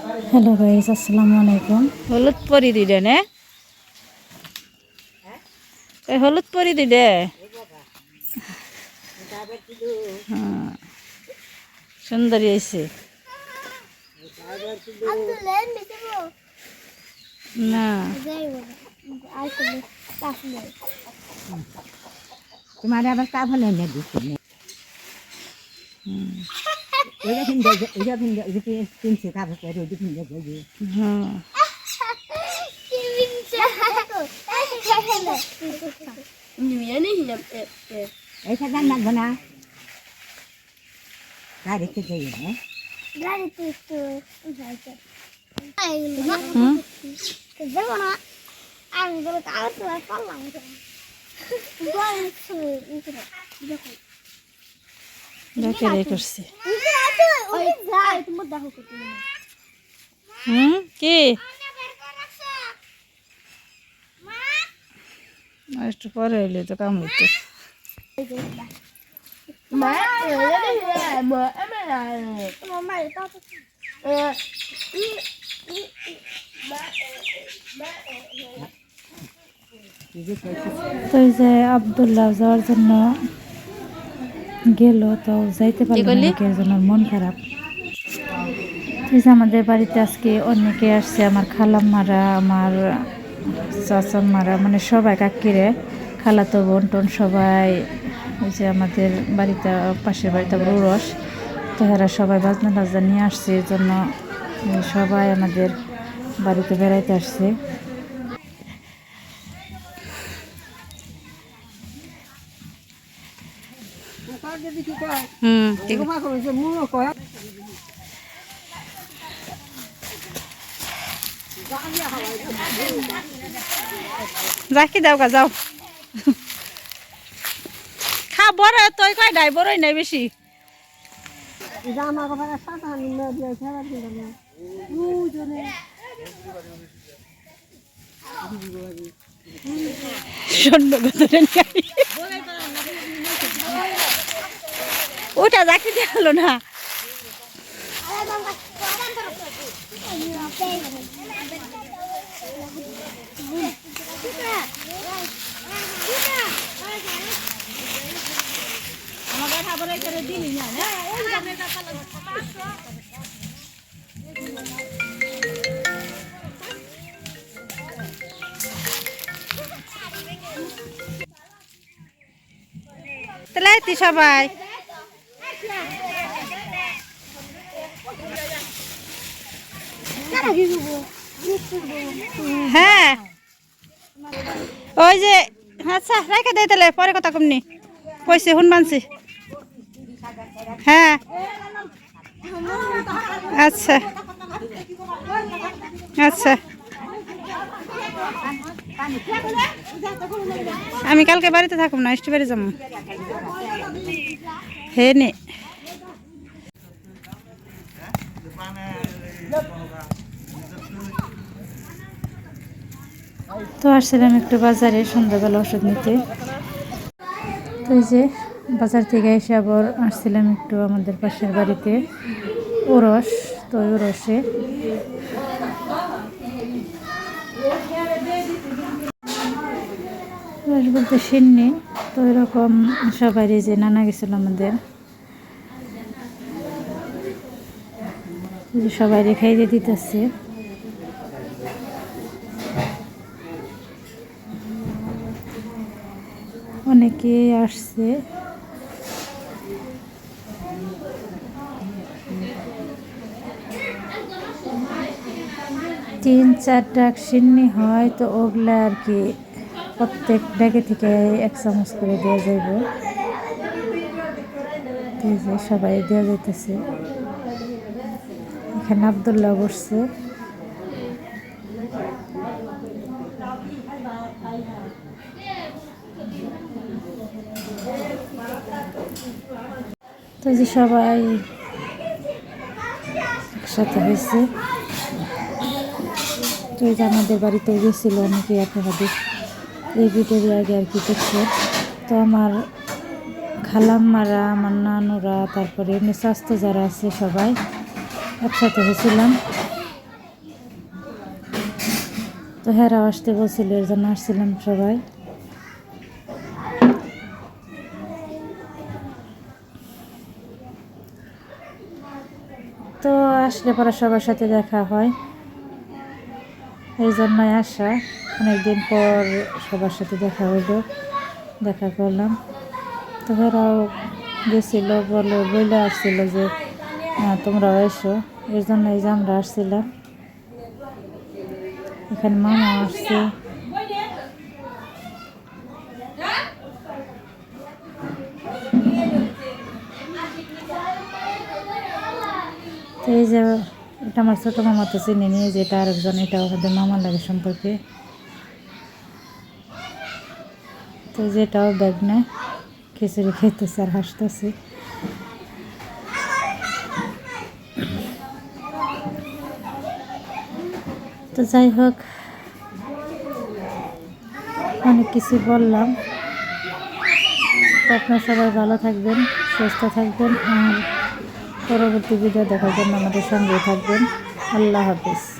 Hello guys আসসালামু আলাইকুম হলুদ পরি দিলে নে। হলুদ পরি দিলে হ্যাঁ। সুন্দরী হয়েছে না। তোমার আবার তা ভালো এনে দিচ্ছি ওইটা ওইটা কিনতে ওই যে কিনছে কাপড় পরে ওইটা কিনতে যাবে হ্যাঁ এইটা গান লাগবে না গাড়িতে যাই হ্যাঁ হুম আমি বলে আর তো আর পারলাম না যাকে রে করছে। হুম? কি? একটু পরে হইলে তো কাম হইতো মা মা মা মা তো তো যে আবদুল্লাহ যাওয়ার জন্য গেল তো যাইতে পারল? না মন খারাপ আমাদের বাড়িতে আজকে অনেকে আসছে আমার খালাম্মারা আমার চাচাম্মারা মানে সবাই কাকিরে খালাতো বোন টোন সবাই ওই যে আমাদের বাড়িতে পাশের বাড়িতে বৌরস তো এরা সবাই বাজনা বাজনা নিয়ে আসছে এর জন্য সবাই আমাদের বাড়িতে বেড়াইতে আসছে হুম ঠিক রাখি দাও গা যাও খা বড় তুই কয় ডাই বড়ই নাই বেশি জামা কাপড় ওটা রাখি দিয়ে না। তাহলে সবাই। হ্যাঁ। ওই যে আচ্ছা রেখে দে তাহলে, পরে কথা কমনি। কইছে শুন মানছি হ্যাঁ। আচ্ছা। আচ্ছা। আমি কালকে বাড়িতে থাকব না বাড়ি যাব। হে নে। তো আসছিলাম একটু বাজারে সন্ধ্যাবেলা ওষুধ নিতে। তো এই যে বাজার থেকে এসে আবার আসছিলাম একটু আমাদের পাশের বাড়িতে, ওরস, তো ওই ওরসে। ওরস বলতে সিন্নি, তো এরকম সবাই যে নানা গেছিল আমাদের। সবাই খাইয়ে দিতেছে। অনেকে আসছে। তিন চার ডাক সিন্নি হয়, তো ওগুলা আর কি প্রত্যেক ব্যাগে থেকে এক চামচ করে দেওয়া যাইব। সবাই দেওয়া যাইতেছে। এখানে আবদুল্লাহ বসছে। তো যে সবাই একসাথে হয়েছে। তো এই যে আমাদের বাড়িতে গেছিল অনেকে আপনারা দেখ এই ভিডিওর আগে আর কি দেখছে। তো আমার খালাম্মারা, আমার নানুরা, তারপরে এমনি স্বাস্থ্য যারা আছে সবাই একসাথে হয়েছিলাম। তো হেরাও আসতে বলছিল, এর জন্য আসছিলাম সবাই তো আসলে পরে সবার সাথে দেখা হয়। এই জন্যই আসা। অনেকদিন পর সবার সাথে দেখা হলো দেখা করলাম। তো ওরাও গেছিল বলে বলে আসছিল যে তোমরাও এসো। এর জন্য এই যে আমরা আসছিলাম। এখানে মামা আসছে। তো এই যে, এটা আমার ছোটো মামা তো চিনে নিয়ে যে এটা আরেকজন, এটা আমাদের মামার লাগে সম্পর্কে। তো যেটাও ব্যাগ নেয় খিচুড়ি খেতেছে আর হাসতেছে। তো যাই হোক, অনেক কিছু বললাম। তো আপনারা সবাই ভালো থাকবেন, সুস্থ থাকবেন, আর পরবর্তী ভিডিও দেখার জন্য আমাদের সঙ্গে থাকবেন। আল্লাহ হাফিজ।